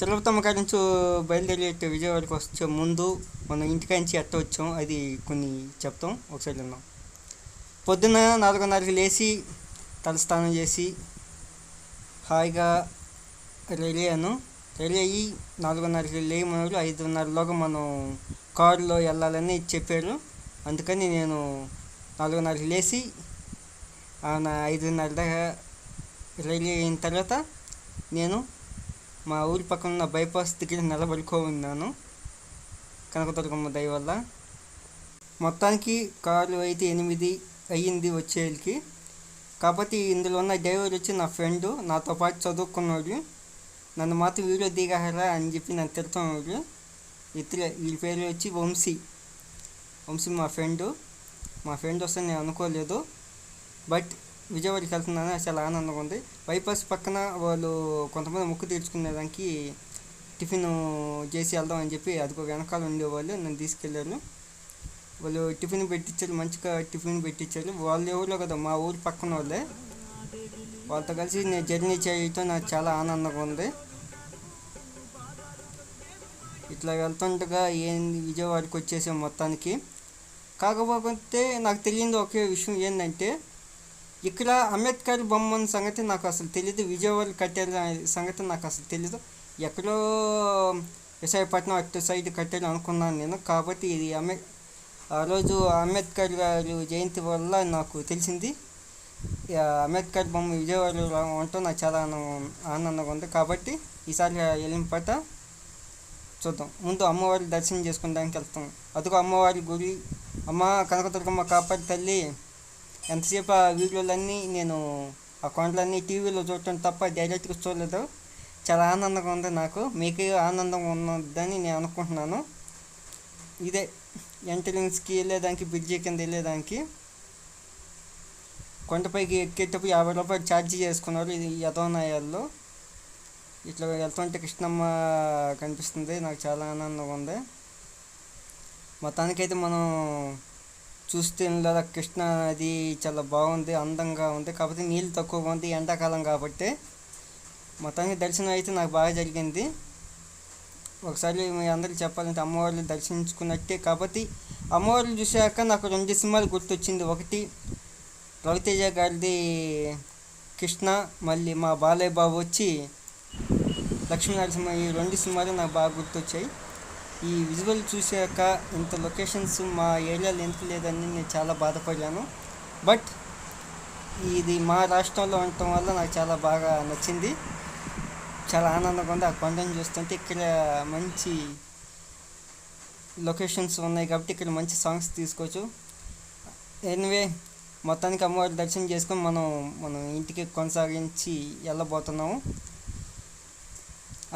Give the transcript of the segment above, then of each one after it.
తిరుపతమ్మ కాడి నుంచి బయలుదేరి విజయవాడకి వచ్చే ముందు మనం ఇంటికాంచి ఎట్ట వచ్చాం. అది కొన్ని చెప్తాం. ఒకసారి విన్నాం పొద్దున్న నాలుగున్నరకి లేచి తలస్నానం చేసి హాయిగా రెడీ అయ్యాను. రెడీ అయ్యి నాలుగున్నరకి లేమన్నారు ఐదున్నరలోగా మనం కారులో వెళ్ళాలని చెప్పారు. అందుకని నేను నాలుగున్నరకి లేచి నా ఐదున్నర దాకా రెడీ అయిన తర్వాత నేను మా ఊరి పక్కన ఉన్న బైపాస్ దగ్గర నిలబడుకో ఉన్నాను కనకదుర్గమ్మ దయ వల్ల. మొత్తానికి కారు అయితే ఎనిమిది అయ్యింది వచ్చేకి కాకపోతే ఇందులో ఉన్న డ్రైవర్ వచ్చి నా ఫ్రెండ్ నాతో పాటు చదువుకున్నాడు. నన్ను మాత్రం వీడియో దిగారా అని చెప్పి నన్ను తిడుతున్నాడు. ఇతర వీళ్ళ పేరు వచ్చి వంశీ. వంశీ మా ఫ్రెండ్ మా ఫ్రెండ్ వస్తే నేను అనుకోలేదు. బట్ విజయవాడకి వెళ్తున్నాను చాలా ఆనందంగా ఉంది. బైపాస్ పక్కన వాళ్ళు కొంతమంది ముక్కు తీర్చుకునేదానికి టిఫిన్ చేసి వెళ్దాం అని చెప్పి అదిగో వెనకాల ఉండేవాళ్ళు నన్ను తీసుకెళ్ళారు. వాళ్ళు టిఫిన్ పెట్టించారు మంచిగా టిఫిన్ పెట్టించారు వాళ్ళు ఎవరో కదా మా ఊరు పక్కన వాళ్ళే. వాళ్ళతో కలిసి నేను జర్నీ చేయటం నాకు చాలా ఆనందంగా ఉంది. ఇట్లా వెళ్తుండగా ఏంది విజయవాడకి వచ్చేసాం మొత్తానికి. కాకపోతే నాకు తెలియదు ఒకే విషయం ఏంటంటే ఇక్కడ అంబేద్కర్ బొమ్మ సంగతి నాకు అసలు తెలియదు విజయవాడ కట్టారు సంగతి నాకు అసలు తెలియదు ఎక్కడో విశాఖపట్నం అటు సైడ్ కట్టారు అనుకున్నాను నేను. కాబట్టి ఇది అంబే ఆ రోజు అంబేద్కర్ గారు జయంతి వల్ల నాకు తెలిసింది. అంబేద్కర్ బొమ్మ విజయవాడలో ఉండటం నాకు చాలా ఆనందంగా ఉంది. కాబట్టి ఈసారి వెళ్ళిన పట్ట చూద్దాం. ముందు అమ్మవారి దర్శనం చేసుకోవడానికి వెళ్తాం. అదిగో అమ్మవారి గుడి. అమ్మ కనకదుర్గమ్మ కాపాడి తల్లి. ఎంతసేపు ఆ వీడియోలన్నీ నేను ఆ కొండలన్నీ టీవీలో చూడటం తప్ప డైరెక్ట్గా చూడలేదు. చాలా ఆనందంగా ఉంది నాకు. మీకు ఆనందంగా ఉన్నదని నేను అనుకుంటున్నాను. ఇదే ఎంట్రన్స్కి వెళ్ళేదానికి బ్రిడ్జి కింద వెళ్ళేదానికి కొండపైకి ఎక్కేటప్పుడు యాభై రూపాయలు ఛార్జ్ చేసుకున్నారు ఇది యదోనాయాల్లో. ఇట్లా వెళ్తుంటే కృష్ణమ్మ కనిపిస్తుంది. నాకు చాలా ఆనందంగా ఉంది. మొత్తానికైతే మనం చూస్తే కృష్ణా నది చాలా బాగుంది అందంగా ఉంది. కాకపోతే నీళ్ళు తక్కువగా ఉంది ఎండాకాలం కాబట్టి మొత్తానికి దర్శనం అయితే నాకు బాగా జరిగింది. ఒకసారి మీ అందరికి చెప్పాలంటే అమ్మవారిని దర్శించుకున్నట్టే. కాబట్టి అమ్మవారిని చూశాక నాకు రెండు సినిమాలు గుర్తొచ్చింది. ఒకటి రవితేజ గారిది కృష్ణ మళ్ళీ మా బాలయ్య బాబు వచ్చి లక్ష్మీనరసింహ ఈ రెండు సినిమాలు నాకు బాగా గుర్తొచ్చాయి. ఈ విజువల్ చూశాక ఇంత లొకేషన్స్ మా ఏరియాలో ఎందుకు లేదని నేను చాలా బాధపడ్డాను. బట్ ఇది మా రాష్ట్రంలో ఉండటం వల్ల నాకు చాలా బాగా నచ్చింది. చాలా ఆనందంగా ఉంది ఆ కొండను చూస్తుంటే. ఇక్కడ మంచి లొకేషన్స్ ఉన్నాయి కాబట్టి ఇక్కడ మంచి సాంగ్స్ తీసుకోవచ్చు. ఎనివే మొత్తానికి అమ్మవారి దర్శనం చేసుకొని మనం మనం ఇంటికి కొనసాగించి వెళ్ళబోతున్నాము.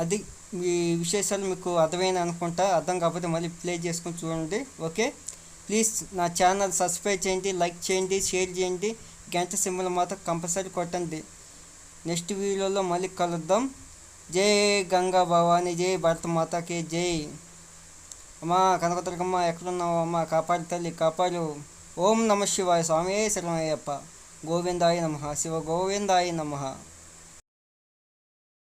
అది ఈ విశేషాలు మీకు అర్థమైన అనుకుంటా అర్థం కాకపోతే మళ్ళీ ప్లే చేసుకొని చూడండి ఓకే ప్లీజ్ నా ఛానల్ సబ్స్క్రైబ్ చేయండి లైక్ చేయండి షేర్ చేయండి. గంట సింబల్ మాత్రం కంపల్సరీ కొట్టండి. నెక్స్ట్ వీడియోలో మళ్ళీ కలుద్దాం. జై గంగా భవాని జై భరత మాతకి జై. అమ్మా కనకదుర్గమ్మ ఎక్కడున్నావు అమ్మ? కాపాడు తల్లి కాపాడు. ఓం నమ శివాయ స్వామి శరణయ్యప్ప. గోవిందాయ నమ. శివ గోవిందాయ నమ.